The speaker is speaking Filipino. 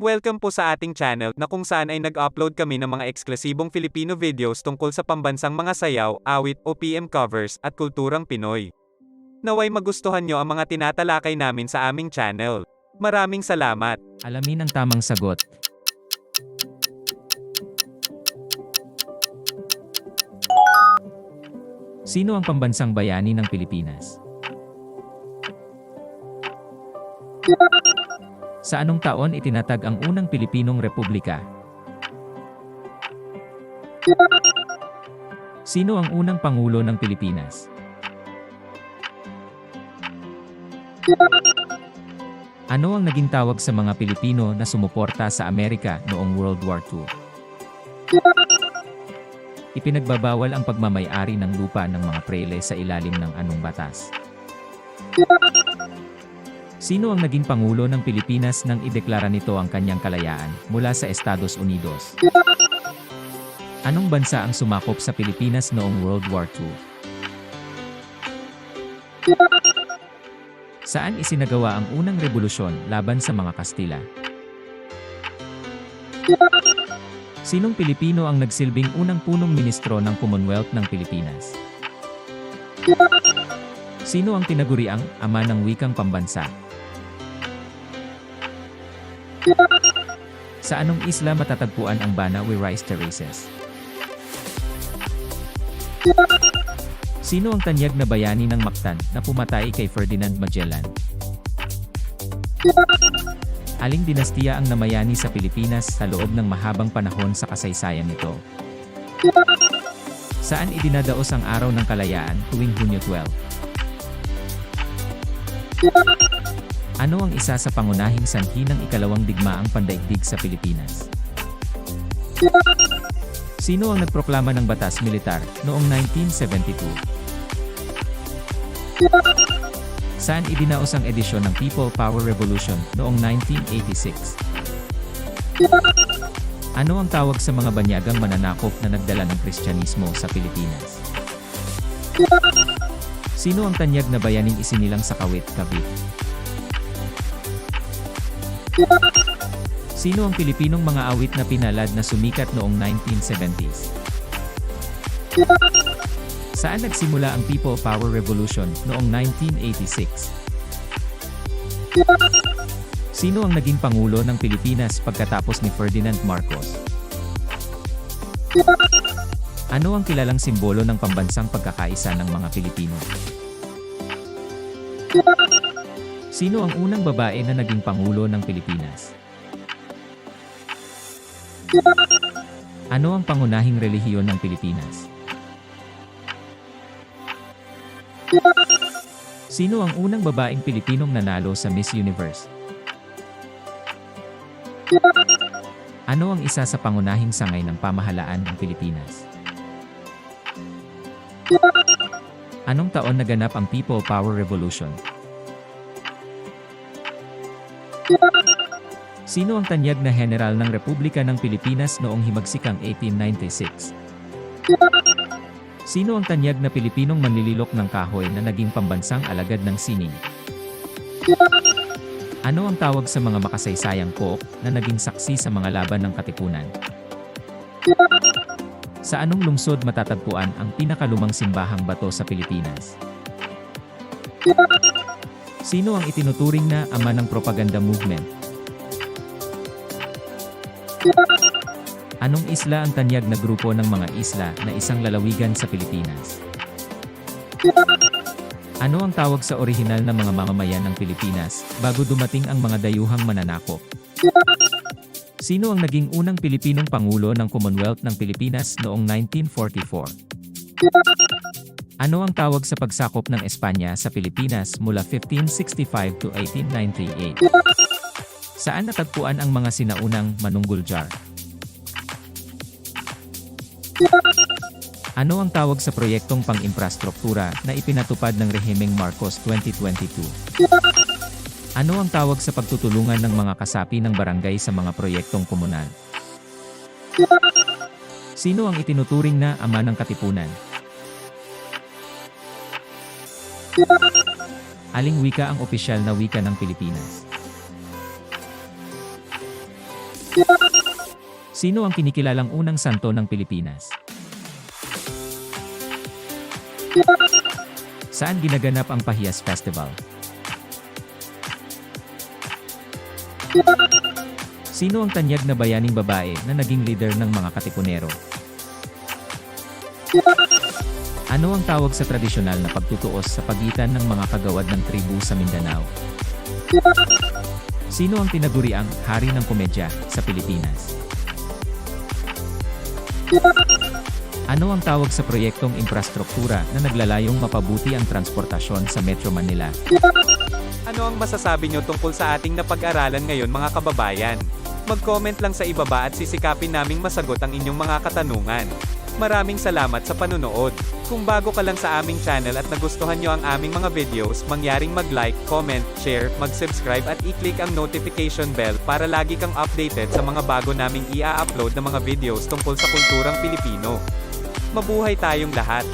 Welcome po sa ating channel na kung saan ay nag-upload kami ng mga eksklusibong Filipino videos tungkol sa pambansang mga sayaw, awit, OPM covers, at kulturang Pinoy. Naway magustuhan nyo ang mga tinatalakay namin sa aming channel. Maraming salamat! Alamin ang tamang sagot. Sino ang pambansang bayani ng Pilipinas? Sa anong taon itinatag ang unang Pilipinong Republika? Sino ang unang Pangulo ng Pilipinas? Ano ang naging tawag sa mga Pilipino na sumuporta sa Amerika noong World War II? Ipinagbabawal ang pagmamayari ng lupa ng mga prele sa ilalim ng anong batas? Sino ang naging Pangulo ng Pilipinas nang ideklara nito ang kanyang kalayaan mula sa Estados Unidos? Anong bansa ang sumakop sa Pilipinas noong World War II? Saan isinagawa ang unang revolusyon laban sa mga Kastila? Sinong Pilipino ang nagsilbing unang punong ministro ng Commonwealth ng Pilipinas? Sino ang tinaguriang ama ng wikang pambansa? Sa anong isla matatagpuan ang Banawe Rice Terraces? Sino ang tanyag na bayani ng Mactan na pumatay kay Ferdinand Magellan? Aling dinastiya ang namayani sa Pilipinas sa loob ng mahabang panahon sa kasaysayan nito? Saan idinadaos ang araw ng kalayaan tuwing Hunyo 12? Ano ang isa sa pangunahing sanhi ng ikalawang digmaang pandaigdig sa Pilipinas? Sino ang nagproklama ng batas militar noong 1972? Saan idinaos ang edisyon ng People Power Revolution noong 1986? Ano ang tawag sa mga banyagang mananakop na nagdala ng Kristyanismo sa Pilipinas? Sino ang tanyag na bayaning isinilang sa Kawit, Cavite? Sino ang Pilipinong mga awit na pinalad na sumikat noong 1970s? Saan nagsimula ang People Power Revolution noong 1986? Sino ang naging Pangulo ng Pilipinas pagkatapos ni Ferdinand Marcos? Ano ang kilalang simbolo ng pambansang pagkakaisa ng mga Pilipino? Sino ang unang babae na naging Pangulo ng Pilipinas? Ano ang pangunahing relihiyon ng Pilipinas? Sino ang unang babaeng Pilipinong nanalo sa Miss Universe? Ano ang isa sa pangunahing sangay ng pamahalaan ng Pilipinas? Anong taon naganap ang People Power Revolution? Sino ang tanyag na general ng Republika ng Pilipinas noong himagsikang 1896? Sino ang tanyag na Pilipinong manlililok ng kahoy na naging pambansang alagad ng sining? Ano ang tawag sa mga makasaysayang kook na naging saksi sa mga laban ng Katipunan? Sa anong lungsod matatagpuan ang pinakalumang simbahang bato sa Pilipinas? Sino ang itinuturing na ama ng propaganda movement? Anong isla ang tanyag na grupo ng mga isla na isang lalawigan sa Pilipinas? Ano ang tawag sa orihinal na mga mamamayan ng Pilipinas bago dumating ang mga dayuhang mananakop? Sino ang naging unang Pilipinong Pangulo ng Commonwealth ng Pilipinas noong 1944? Ano ang tawag sa pagsakop ng Espanya sa Pilipinas mula 1565 to 1898? Saan natagpuan ang mga sinaunang Manunggul Jar? Ano ang tawag sa proyektong pang-infrastruktura na ipinatupad ng rehimeng Marcos 2022? Ano ang tawag sa pagtutulungan ng mga kasapi ng barangay sa mga proyektong komunal? Sino ang itinuturing na ama ng katipunan? Aling wika ang opisyal na wika ng Pilipinas? Sino ang kinikilalang unang santo ng Pilipinas? Saan ginaganap ang Pahiyas Festival? Sino ang tanyag na bayaning babae na naging leader ng mga katipunero? Ano ang tawag sa tradisyonal na pagtutuos sa pagitan ng mga kagawad ng tribu sa Mindanao? Sino ang tinaguriang hari ng komedya sa Pilipinas? Ano ang tawag sa proyektong infrastruktura na naglalayong mapabuti ang transportasyon sa Metro Manila? Ano ang masasabi nyo tungkol sa ating napag-aralan ngayon mga kababayan? Mag-comment lang sa ibaba at sisikapin naming masagot ang inyong mga katanungan. Maraming salamat sa panunood. Kung bago ka lang sa aming channel at nagustuhan nyo ang aming mga videos, mangyaring mag-like, comment, share, mag-subscribe at i-click ang notification bell para lagi kang updated sa mga bago naming ia-upload na mga videos tungkol sa kulturang Pilipino. Mabuhay tayong lahat!